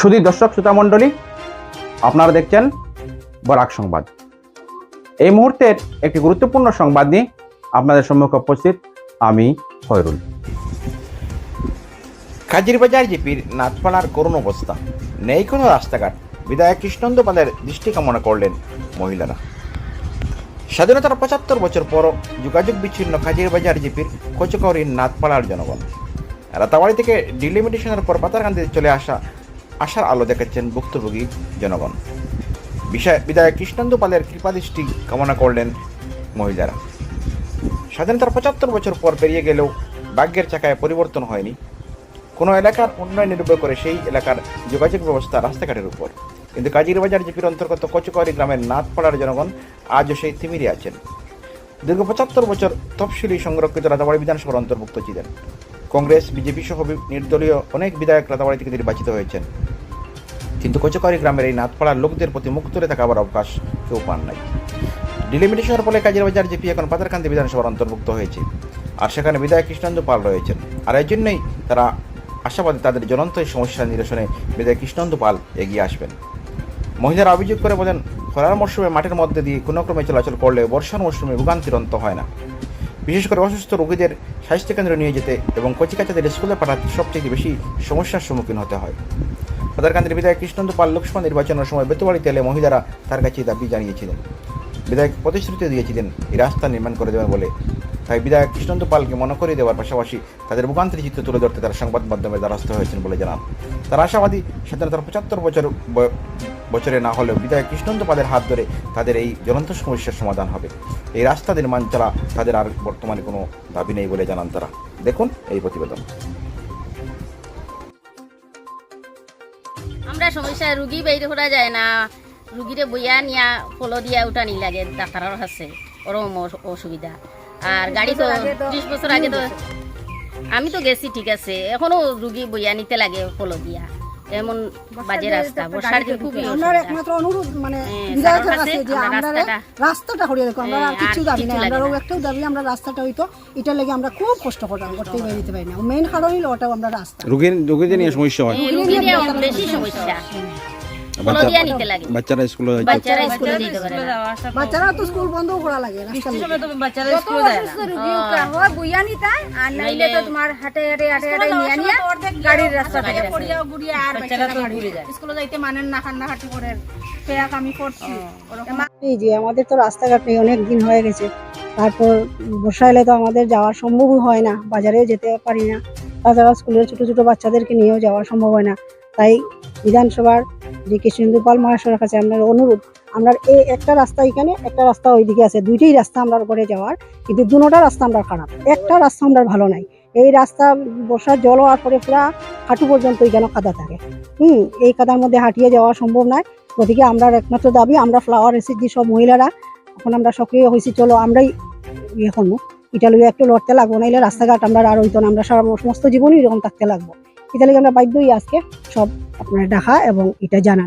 শুধু দর্শক, শ্রোতা মণ্ডলী, আপনারা দেখছেন বরাক সংবাদ। এই মুহূর্তের একটি গুরুত্বপূর্ণ সংবাদ নিয়ে আপনাদের সম্মুখে উপস্থিত আমি খয়রুল। কাজিরবাজার জিপির নাথপাড়ার করুণ অবস্থা। নেই কোনো রাস্তাঘাট। বিধায়ক কৃষ্ণন্দ পালের দৃষ্টি কামনা করলেন মহিলারা। স্বাধীনতার পঁচাত্তর বছর পর যোগাযোগ বিচ্ছিন্ন কাজিরবাজার জিপির কচকরির নাথপাড়ার জনগণ। রাতাবাড়ি থেকে ডিলিমিটেশনের পর পাতারকান্দিতে চলে আসা আশার আলো দেখাচ্ছেন ভুক্তভোগী জনগণ। বিষয়, বিধায়ক কৃষ্ণন্দ পালের কৃপাদৃষ্টি কামনা করলেন মহিলারা। স্বাধীনতার পঁচাত্তর বছর পর পেরিয়ে গেলেও ভাগ্যের চাকায় পরিবর্তন হয়নি। কোনো এলাকার উন্নয়ন নির্ভর করে সেই এলাকার যোগাযোগ ব্যবস্থা রাস্তাঘাটের উপর। কিন্তু কাজিরবাজার জিপির অন্তর্গত কচুকারি গ্রামের নাথপাড়ার জনগণ আজও সেই তিমিরে আছেন। দীর্ঘ পঁচাত্তর বছর তফসিলি সংরক্ষিত রাতাবাড়ি বিধানসভার অন্তর্ভুক্ত ছিলেন। কংগ্রেস, বিজেপি সহ নির্দলীয় অনেক বিধায়ক রাতাবাড়ি থেকে নির্বাচিত হয়েছেন। কিন্তু কচুকারি গ্রামের এই নাথপাড়ার লোকদের প্রতি মুখ তুলে থাকাবার অবকাশ কেউ পান নাই। ডিলিমিটেশনের ফলে কাজিরবাজার জিপি এখন পাতারকান্দি বিধানসভার অন্তর্ভুক্ত হয়েছে। আর সেখানে বিধায়ক কৃষ্ণেন্দু পাল রয়েছেন। আর এই জন্যই তারা আশাবাদী তাদের জ্বলন্ত সমস্যা নিরসনে বিধায়ক কৃষ্ণেন্দু পাল এগিয়ে আসবেন। মহিলারা অভিযোগ করে বলেন, খরার মরশুমে মাঠের মধ্যে দিয়ে কোনোক্রমে চলাচল করলে বর্ষার মরশুমে ভোগান্তির অন্ত হয় না। বিশেষ করে অসুস্থ রোগীদের স্বাস্থ্যকেন্দ্রে নিয়ে যেতে এবং কচিকাচাদের স্কুলে পাঠাতে সবচেয়ে বেশি সমস্যার সম্মুখীন হতে হয়। পাতারকান্দির বিধায়ক কৃষ্ণেন্দু পাল লোকসভা নির্বাচনের সময় বেতুবাড়িতে এলে মহিলারা তার কাছে দাবি জানিয়েছিলেন। বিধায়ক প্রতিশ্রুতি দিয়েছিলেন, এই রাস্তা নির্মাণ করে দেবেন বলে। তাই বিধায়ক কৃষ্ণেন্দু পালকে মনে করিয়ে দেওয়ার পাশাপাশি তাদের ভোগান্তির চিত্র তুলে ধরতে তারা সংবাদ মাধ্যমে দ্বারস্থ হয়েছেন বলে জানান। তারা আশাবাদী স্বাধীনতার পঁচাত্তর বছর বছরে না হলেও বিধায়ক কৃষ্ণেন্দু পালের হাত ধরে তাদের এই জ্বলন্ত সমস্যার সমাধান হবে। এই রাস্তা নির্মাণ ছাড়া তাদের আর বর্তমানে কোনো দাবি নেই বলে জানান তারা। দেখুন এই প্রতিবেদন। আমরা সমস্যা রুগী বাইরে করা যায় না। রুগীরে বইয়া নিয়া ফলো দিয়া উঠানি লাগে ডাক্তারের কাছে ওরম অসুবিধা। আর গাড়ি তো ত্রিশ বছর আগে তো আমি তো গেছি ঠিক আছে। এখনও রুগী বইয়া নিতে লাগে ফলো দিয়া। এমন বাজে রাস্তা বর্ষার দিন খুবই আমরা একমাত্র অনুরোধ মানে হ্যাঁ, বিধায়কের কাছে কাছে যে আমরা রাস্তাটা- হরিয়ে দেখো আমরা হ্যাঁ, আর কিছু দাবি না। আমরা একটাও দাবি আমরা রাস্তাটা হইতো এটা লাগে আমরা খুব কষ্ট করতাম করতে বেরিয়ে পারি না। মেইন কারণ হলো ওটাও আমরা রাস্তা। রোগীর রোগীদের নিয়ে সমস্যা হয়। হ্যাঁ, নিয়ে বেশি সমস্যা। ফলো দিয়া নিতে লাগে। বাচ্চারা স্কুলে বাচ্চারা স্কুলে যেতে পারে বাচ্চারা তো স্কুল বন্ধও করা লাগে রাস্তার মধ্যে। যত অসুস্থ রুগী উকা হয়। বুইয়া নিতা আর নাইলে তো তোমার হাটে হাটে হাটে হাটে নিয়ে নিয়ে গাড়ির রাস্তা থাকে পড়িয়া গুড়িয়া আর বাচ্চারা তো ঘুরে যায়। স্কুলে যাইতে মানেন না খান্না হাঁটি করে ফেয়াক আমি করছি। এই যে আমাদের তো রাস্তাঘাট নেই অনেক দিন হয়ে গেছে। তারপর বর্ষা এলে তো আমাদের যাওয়া সম্ভবই হয় না বাজারেও যেতে পারি না। তাছাড়া স্কুলের ছোট ছোট বাচ্চাদেরকে নিয়েও যাওয়া সম্ভব হয় না। তাই বিধানসভার যে কৃষ্ণেন্দু পাল মহাশয়ের কাছে আমরা অনুরোধ, আমরা এই একটা রাস্তা এখানে, একটা রাস্তা ওইদিকে আছে, দুইটাই রাস্তা আমরা করে যাওয়ার, কিন্তু দুটোটা রাস্তা আমরা খারাপ। একটা রাস্তা আমরা ভালো নাই। এই রাস্তা বর্ষার জল হওয়ার পরে পুরা হাঁটু পর্যন্ত এখানে কাদা থাকে। হুম, এই কাদার মধ্যে হাঁটিয়ে যাওয়া সম্ভব নয়। ওদিকে আমরা একমাত্র দাবি, আমরা ফ্লাওয়ার এসেছি সব মহিলারা, এখন আমরা সক্রিয় হয়েছি, চলো আমরাই ইয়ে করব। এটা লইয়া একটু লড়তে লাগবো, নাইলে রাস্তাঘাট আমরা আর হইতো না, আমরা সমস্ত জীবনই এরকম থাকতে লাগবো। লিগে আমরা বাধ্যই আজকে। সব আপনারা ডাকা এবং এটা জানান।